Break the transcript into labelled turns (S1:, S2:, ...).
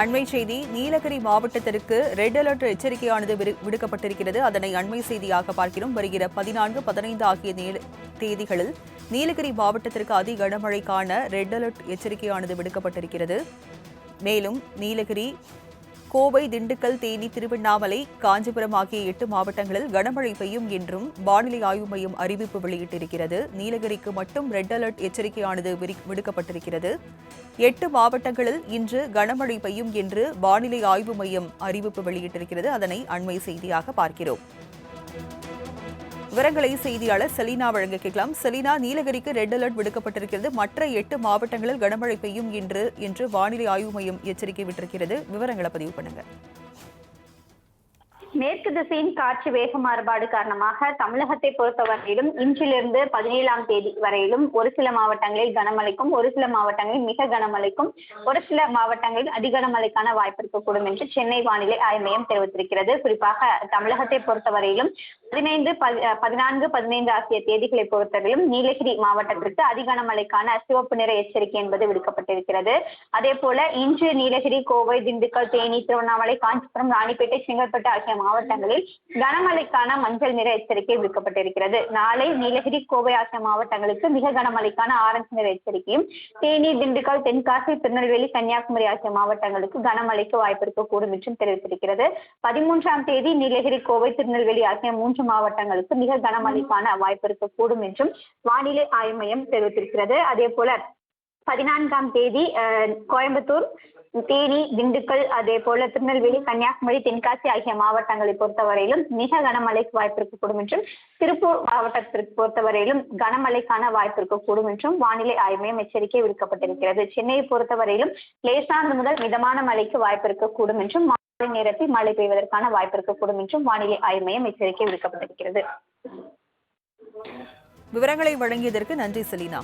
S1: அண்மை செய்தி நீலகிரி மாவட்டத்திற்கு ரெட் அலர்ட் எச்சரிக்கையானது விடுக்கப்பட்டிருக்கிறது அதனை அண்மை செய்தியாக பார்க்கிறோம் வருகிற பதினான்கு பதினைந்து ஆகிய தேதிகளில் நீலகிரி மாவட்டத்திற்கு அதி கனமழைக்கான ரெட் அலர்ட் எச்சரிக்கையானது விடுக்கப்பட்டிருக்கிறது மேலும் நீலகிரி கோவை திண்டுக்கல் தேனி திருவண்ணாமலை காஞ்சிபுரம் ஆகிய எட்டு மாவட்டங்களில் கனமழை பெய்யும் என்றும் வானிலை ஆய்வு மையம் அறிவிப்பு வெளியிட்டிருக்கிறது நீலகிரிக்கு மட்டும் ரெட் அலர்ட் எச்சரிக்கையானது விடுக்கப்பட்டிருக்கிறது எட்டு மாவட்டங்களில் இன்று கனமழை பெய்யும் என்று வானிலை ஆய்வு மையம் அறிவிப்பு வெளியிட்டிருக்கிறது அதனை அண்மை செய்தியாக பார்க்கிறோம் விவரங்களை செய்தியாளர் செலினா வழங்க கேட்கலாம் செலினா நீலகிரிக்கு ரெட் அலர்ட் விடுக்கப்பட்டிருக்கிறது மற்ற எட்டு மாவட்டங்களில் கனமழை பெய்யும் என்று இன்று வானிலை ஆய்வு மையம் எச்சரிக்கை விட்டிருக்கிறது விவரங்களை பதிவு பண்ணுங்கள்
S2: மேற்கு திசையின் காற்று வேக மாறுபாடு காரணமாக தமிழகத்தை பொறுத்தவரையிலும் இன்றிலிருந்து பதினேழாம் தேதி வரையிலும் ஒரு சில மாவட்டங்களில் கனமழைக்கும் ஒரு சில மாவட்டங்களில் மிக கனமழைக்கும் ஒரு சில மாவட்டங்களில் அதிகனமழைக்கான வாய்ப்பு இருக்கக்கூடும் என்று சென்னை வானிலை ஆய்வு மையம் தெரிவித்திருக்கிறது குறிப்பாக தமிழகத்தை பொறுத்தவரையிலும் பதினைந்து பதினான்கு பதினைந்து ஆகிய தேதிகளை பொறுத்தவரையிலும் நீலகிரி மாவட்டத்திற்கு அதிகனமழைக்கான சிவப்பு நிற எச்சரிக்கை என்பது விடுக்கப்பட்டிருக்கிறது அதே போல இன்று நீலகிரி கோவை திண்டுக்கல் தேனி திருவண்ணாமலை காஞ்சிபுரம் ராணிப்பேட்டை செங்கல்பட்டு ஆகிய மாவட்டங்களில் கனமழைக்கான மஞ்சள் நிற எச்சரிக்கை விடுக்கப்பட்டிருக்கிறது நாளை நீலகிரி கோவை ஆகிய மாவட்டங்களுக்கு மிக கனமழைக்கான ஆரஞ்சு நிற எச்சரிக்கையும் தேனி திண்டுக்கல் தென்காசி திருநெல்வேலி கன்னியாகுமரி ஆகிய மாவட்டங்களுக்கு கனமழைக்கு வாய்ப்பு இருக்கக்கூடும் என்றும் தெரிவித்திருக்கிறது பதிமூன்றாம் தேதி நீலகிரி கோவை திருநெல்வேலி ஆகிய மூன்று மாவட்டங்களுக்கு மிக கனமழைக்கான வாய்ப்பு இருக்கக்கூடும் என்றும் வானிலை ஆய்வு மையம் தெரிவித்திருக்கிறது அதே போல பதினான்காம் தேதி கோயம்புத்தூர் தேனி திண்டுக்கல் அதே போல திருநெல்வேலி கன்னியாகுமரி தென்காசி ஆகிய மாவட்டங்களை பொறுத்தவரையிலும் மிக கனமழைக்கு வாய்ப்பு இருக்கக்கூடும் என்றும் திருப்பூர் மாவட்டத்திற்கு பொறுத்தவரையிலும் கனமழைக்கான வாய்ப்பு இருக்கக்கூடும் என்றும் வானிலை ஆய்வு மையம் எச்சரிக்கை விடுக்கப்பட்டிருக்கிறது சென்னையை பொறுத்தவரையிலும் லேசானது முதல் மிதமான மழைக்கு வாய்ப்பு இருக்கக்கூடும் என்றும் மாலை நேரத்தில் மழை பெய்வதற்கான வாய்ப்பு இருக்கக்கூடும் என்றும் வானிலை ஆய்வு மையம் எச்சரிக்கை விடுக்கப்பட்டிருக்கிறது
S1: விவரங்களை வழங்கியதற்கு நன்றி செலினா